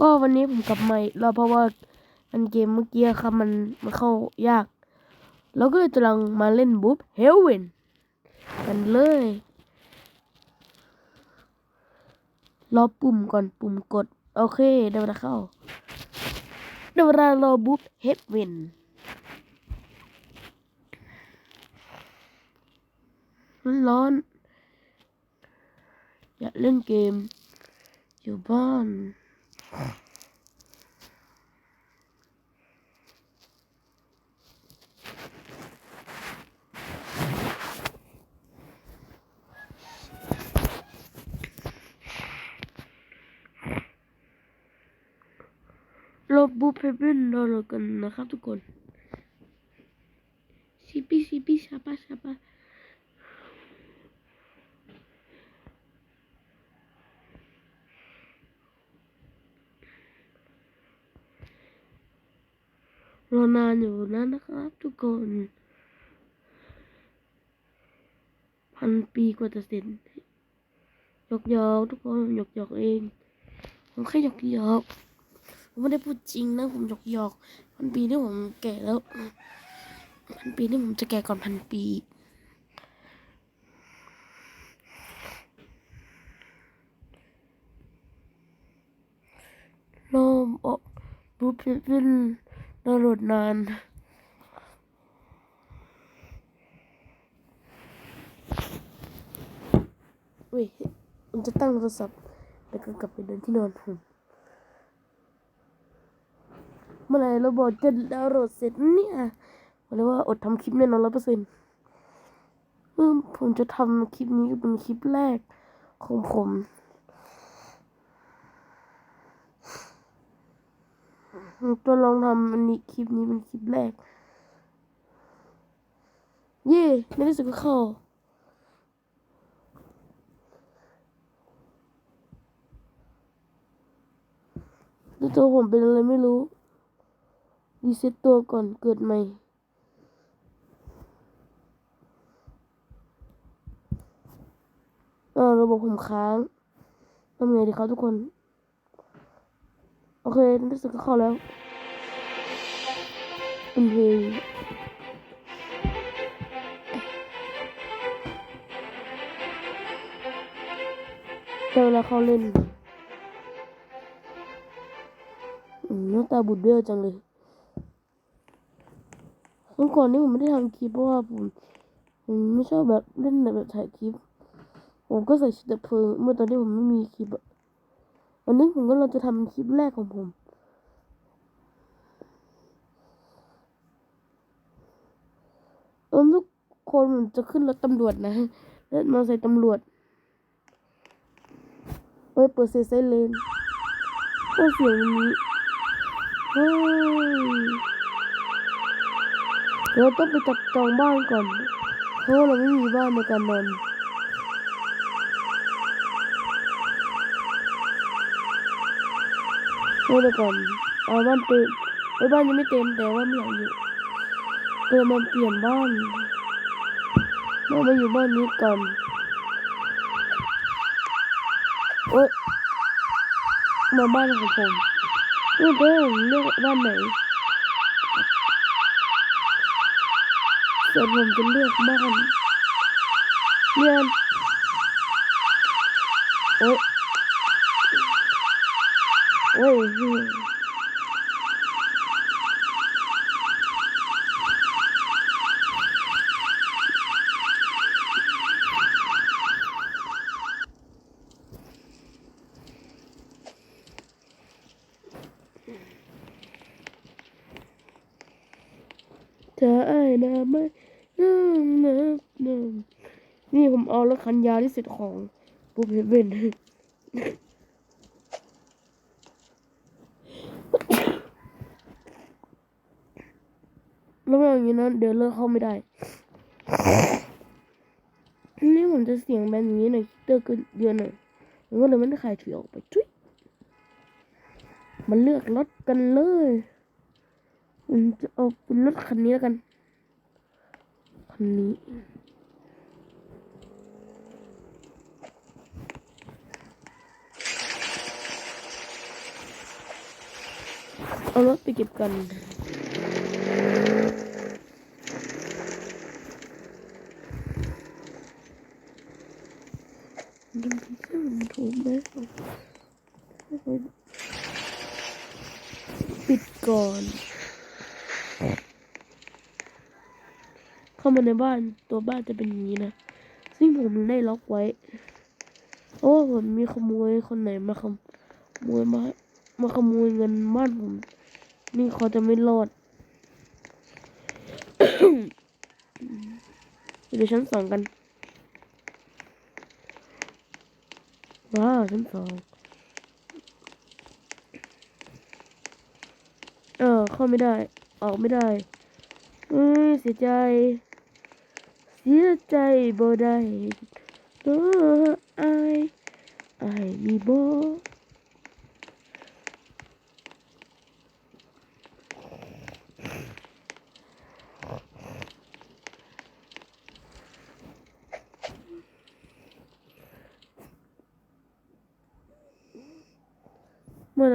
ก็วันนี้ผมกลับมาอีกแล้วเพราะว่ามันเกมเมื่อกี้ครับมันมันเข้ายากแล้วก็เลยจะลองมาเล่นบุ๊บเฮลเวนกันเลย รอปุ่มก่อนปุ่มกด โอเคเดี๋ยวเวลาเข้าเดี๋ยวเวลารอบุ๊บเฮดเวนร้อนอยากเล่นเกม อยู่บ้าน ลบบูเพเบิลรอเรากันนะครับทุกคนซีปีซีปีชาปะชาปะ รอนานอยู่นะนะครับทุกคน พันปีกว่าจะเสร็จหยอกหยอกๆทุกคนหยอกหยอกๆเองผมแค่หยอกหยอกๆผมไม่ได้พูดจริงนะผมหยอกหยอกๆพันปีที่ผมแก่แล้วพันปีที่ผมจะแก่ก่อนพันปีโลมโอรูปเป็น ดาวน์โหลดนานอุ้ยผมจะตั้งโทรศัพท์แล้วก็กลับไปเดินที่นอนผมเมื่อไหร่เราบอกจะดาวน์โหลดเสร็จเนี่ยบอกเลยว่าอดทำคลิปแน่นอนร้อยเปอร์เซ็นต์ผมจะทำคลิปนี้เป็นคลิปแรกของผม ผมจะลองทำอันนี้คลิปนี้เป็นคลิปแรก เย่ในที่สุดก็เข้าดูตัวผมเป็นอะไรไม่รู้รีเซ็ตตัวก่อนเกิดใหม่เออระบบผมค้างทำไงดีครับทุกคน อเครู้สึกก็เข้าแล้วเป็นเพลงแต่เวลาเขาเล่นน้าตาบูดเบี้ยวจังเลยเมื่อก่อนนี้ผมไม่ได้ทำคลิปเพราะว่าผมผมไม่ชอบแบบเล่นแบบถ่ายคลิป ผมก็ใส่ชุดดับเพลิงเมื่อตอนที่ผมไม่มีคลิปอะ วันนี้ผมก็เราจะทำคลิปแรกของผม เออทุกคนผมจะขึ้นรถตำรวจนะรถมอเตอร์ไซค์ตำรวจเปิดเปิดเสียงไซเรนก็เสียงนี้เฮ้ยเราต้องไปจัดจองบ้านก่อนเพราะเราไม่มีบ้านในการนอน เมื่อก่อนเอาบ้านเต็มไอ้บ้านยังไม่เต็มแต่ว่าไม่อยากอยู่เออมาเปลี่ยนบ้านมามาอยู่บ้านนี้ก่อนโอ๊ยมาบ้านของผมเลือกได้เลือกบ้านไหนส่วนผมจะเลือกบ้านเรียนโอ้ย อ้ยเธอไอ้ายนะไม่น้ำน้ำน้ำนี่ผมเอารถคันยาวที่สุดของปุ๊บเฮเว่น แล้วไม่เอาอย่างนี้นะเดี๋ยวเลิกเข้าไม่ได้ นี่ผมจะเสียงแบนอย่างนี้หน่อยเตอร์ก็เยอะหน่อยมันก็เลยไม่ได้ขายถือออกไปจุ๊ยมันเลือกรถกันเลยผมจะเอาเป็นรถคันนี้แล้วกัน คันนี้เอารถไปเก็บกัน ดูที่เครื่องมันถูกไหม ปิดก่อน เข้ามาในบ้านตัวบ้านจะเป็นอย่างนี้นะ ซึ่งผมได้ล็อกไว้เพราะว่าผมมีขโมยคนไหนมาขโมยมามาขโมยเงินบ้านผม นี่เขาจะไม่รอดไปดูชั้นสองกัน ขึ้นสองเออเข้าไม่ได้ ออกไม่ได้เอ้ยเสียใจ เสียใจบ่ได้ตัวไอไอมีบ่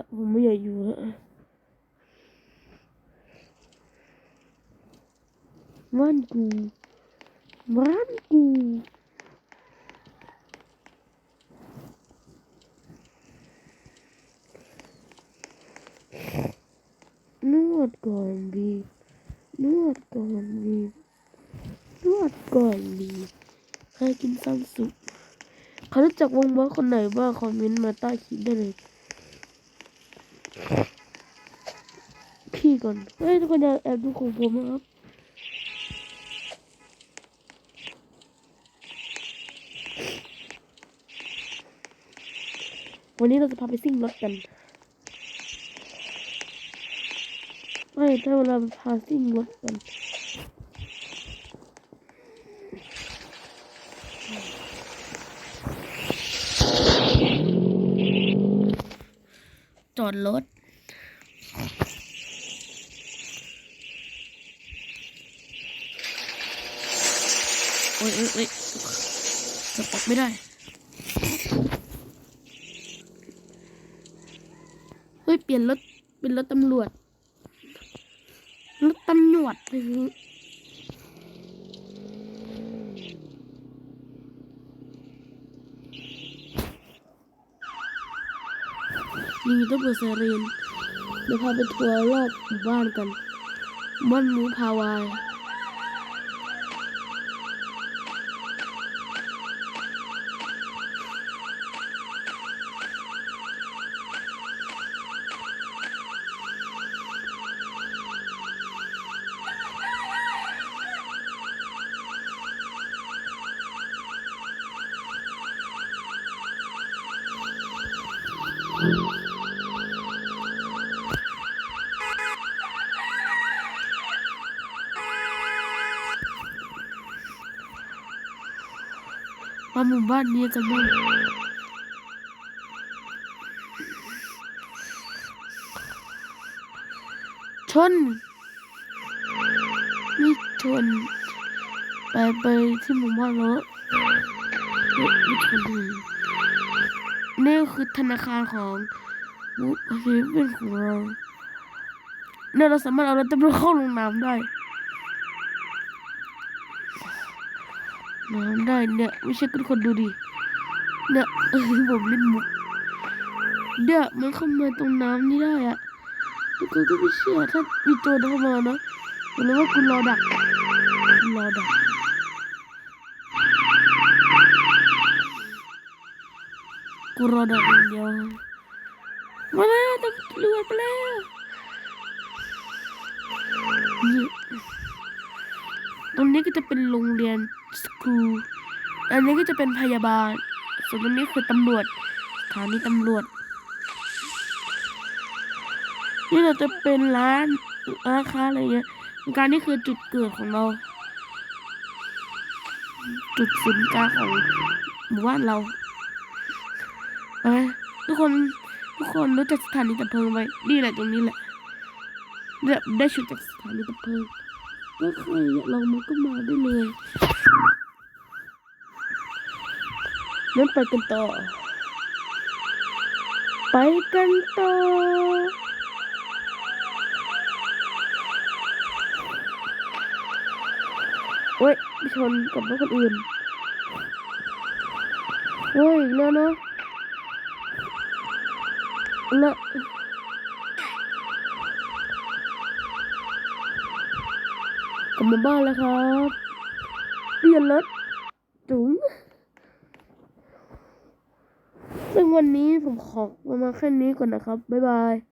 ละผมไม่อยากอยู่แล้วบ้านกูบ้านกูนวดก่อนบีนวดก่อนบีนวดก่อนบีใครกินซัมสุกเขารู้จักวงบอสคนไหนบ้างคอมเมนต์มาใต้คลิปได้เลย พี่ก่อนเฮ้ยทุกคนอย่าแอบดูของผมนะครับวันนี้เราจะพาไปซิ่งรถกันไม่ถ้าเวลาพาซิ่งรถกัน จอดรถ โอ้ยโอ้ยโอ้ยจะปรับไม่ได้ เฮ้ย เปลี่ยนรถ เป็นรถตำรวจ รถตำรวจไปคื อนี่ต้องเปิดไซเรนเดี๋ยวพาไปทัวร์รอบหมู่บ้านกันบ้านหมูพาวายมาหมู่บ้านนี้กันบ้างชนนี่ชน ไปไปที่หมู่บ้านแล้วนี่ชนเลยนี่คือธนาคารของหมู่ฟิลิปปินของเราเนี่ยเราสามารถเอารถตำรวจเข้าลงน้ำได้ น้ำได้เนี่ยไม่ใช่ทุกคนดูดิเนี่ยผมเล่นมุกเนี่ยมันเข้ามาตรงน้ำนี่ได้อะทุกคนก็ไม่เชื่อถ้ามีตัวเข้ามานะผมเลยว่าคุณรอดักคุณรอดักกูรอดักอย่างเดียวมาแล้วตำรวจมาแล้วนี่ตรงนี้ก็จะเป็นโรงเรียน สคูอันนี้ก็จะเป็นพยาบาล ส่วนตรงนี้คือตำรวจสถานีตำรวจ นี่เราจะเป็นร้านร้านค้าอะไรเงี้ย การนี่คือจุดเกิดของเรา จุดศูนย์กลางของหมู่บ้านเราเอ้ทุกคนทุกคนรู้จักสถานีดับเพลิงไหมนี่แหละตรงนี้แหละได้ได้ชุดจากสถานีดับเพลิงถ้าใครอยากลองมาก็มาได้เลย เดินไปกันต่อ ไปกันต่อ โอ้ยชนกับรถคนอื่นโอ้ยแล้วเนาะแล้วกลับมาบ้านแล้วครับ เปลี่ยนรถจุ๋ง ซึ่งวันนี้ผมขอประมาณแค่นี้ก่อนนะครับ บ๊ายบาย